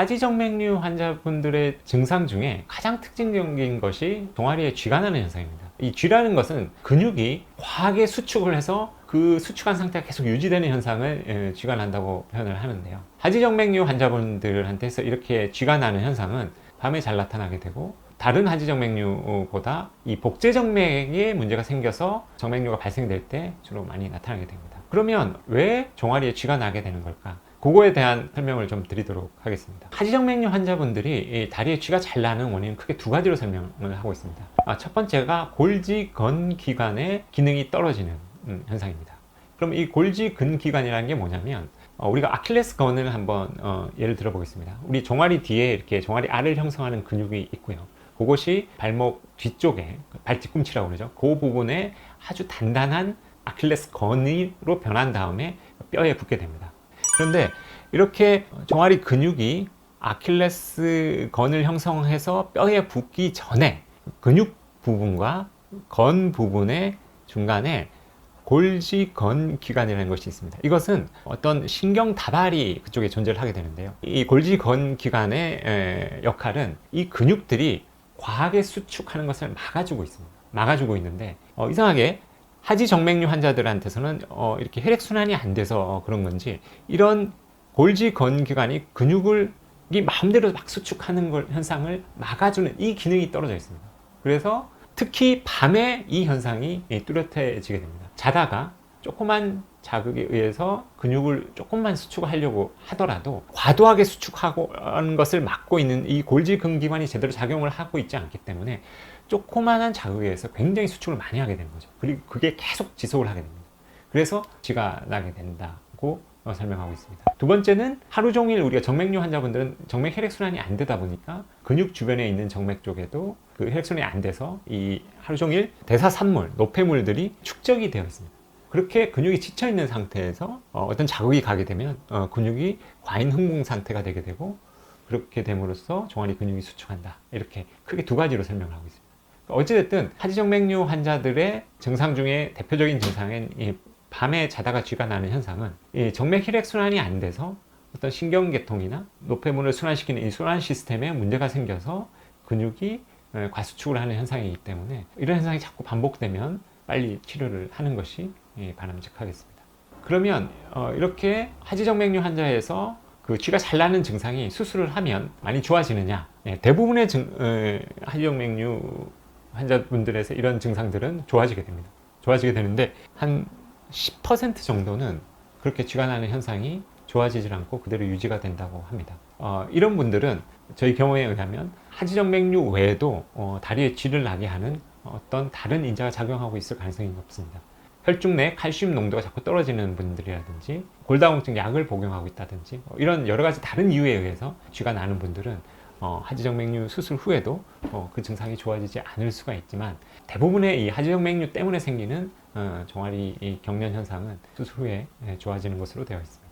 하지정맥류 환자분들의 증상 중에 가장 특징적인 것이 종아리에 쥐가 나는 현상입니다. 이 쥐라는 것은 근육이 과하게 수축을 해서 그 수축한 상태가 계속 유지되는 현상을 예, 쥐가 난다고 표현을 하는데요. 하지정맥류 환자분들한테서 이렇게 쥐가 나는 현상은 밤에 잘 나타나게 되고 다른 하지정맥류보다 이 복제정맥에 문제가 생겨서 정맥류가 발생될 때 주로 많이 나타나게 됩니다. 그러면 왜 종아리에 쥐가 나게 되는 걸까? 그거에 대한 설명을 좀 드리도록 하겠습니다. 하지정맥류 환자분들이 이 다리에 쥐가 잘 나는 원인은 크게 두 가지로 설명을 하고 있습니다. 아, 첫 번째가 골지 건 기관의 기능이 떨어지는 음, 현상입니다. 그럼 이 골지 근 기관이라는 게 뭐냐면 어, 우리가 아킬레스 건을 한번 어, 예를 들어 보겠습니다. 우리 종아리 뒤에 이렇게 종아리 알을 형성하는 근육이 있고요. 그것이 발목 뒤쪽에 발 뒤꿈치라고 그러죠. 그 부분에 아주 단단한 아킬레스 건으로 변한 다음에 뼈에 붙게 됩니다. 그런데 이렇게 종아리 근육이 아킬레스 건을 형성해서 뼈에 붙기 전에 근육 부분과 건 부분의 중간에 골지건 기관이라는 것이 있습니다. 이것은 어떤 신경 다발이 그쪽에 존재를 하게 되는데요. 이 골지건 기관의 에, 역할은 이 근육들이 과하게 수축하는 것을 막아주고 있습니다. 막아주고 있는데 어, 이상하게 하지 정맥류 환자들한테서는 어, 이렇게 혈액 순환이 안 돼서 그런 건지 이런 골지 건 기관이 근육을 이 마음대로 막 수축하는 걸 현상을 막아주는 이 기능이 떨어져 있습니다. 그래서 특히 밤에 이 현상이 예, 뚜렷해지게 됩니다. 자다가 조그만 자극에 의해서 근육을 조금만 수축하려고 하더라도 과도하게 수축하고 하는 것을 막고 있는 이 골지 근기관이 제대로 작용을 하고 있지 않기 때문에 조그만한 자극에 의해서 굉장히 수축을 많이 하게 되는 거죠. 그리고 그게 계속 지속을 하게 됩니다. 그래서 쥐가 나게 된다고 어, 설명하고 있습니다. 두 번째는 하루 종일 우리가 정맥류 환자분들은 정맥 혈액순환이 안 되다 보니까 근육 주변에 있는 정맥 쪽에도 그 혈액순환이 안 돼서 이 하루 종일 대사산물, 노폐물들이 축적이 되어 있습니다. 그렇게 근육이 지쳐 있는 상태에서 어, 떤 자극이 가게 되면 어, 근육이 과잉 흥분 상태가 되게 되고 그렇게 됨으로써 종아리 근육이 수축한다. 이렇게 크게 두 가지로 설명을 하고 있습니다. 어찌됐든 하지정맥류 환자들의 증상 중에 대표적인 증상은 이 밤에 자다가 쥐가 나는 현상은 이 정맥 혈액 순환이 안 돼서 어떤 신경계통이나 노폐물을 순환시키는 이 순환 시스템에 문제가 생겨서 근육이 에, 과수축을 하는 현상이기 때문에 이런 현상이 자꾸 반복되면 빨리 치료를 하는 것이 예, 바람직하겠습니다. 그러면 어, 이렇게 하지정맥류 환자에서 그 쥐가 잘 나는 증상이 수술을 하면 많이 좋아지느냐? 예, 대부분의 증, 어, 하지정맥류 환자분들에서 이런 증상들은 좋아지게 됩니다. 좋아지게 되는데 한 10% 정도는 그렇게 쥐가 나는 현상이 좋아지질 않고 그대로 유지가 된다고 합니다. 어, 이런 분들은 저희 경우에 의하면 하지정맥류 외에도 어, 다리에 쥐를 나게 하는 어떤 다른 인자가 작용하고 있을 가능성이 높습니다. 혈중 내 칼슘 농도가 자꾸 떨어지는 분들이라든지 골다공증 약을 복용하고 있다든지 어, 이런 여러 가지 다른 이유에 의해서 쥐가 나는 분들은 어, 하지정맥류 수술 후에도 어, 그 증상이 좋아지지 않을 수가 있지만 대부분의 이 하지정맥류 때문에 생기는 어, 종아리 이 경련 현상은 수술 후에 예, 좋아지는 것으로 되어 있습니다.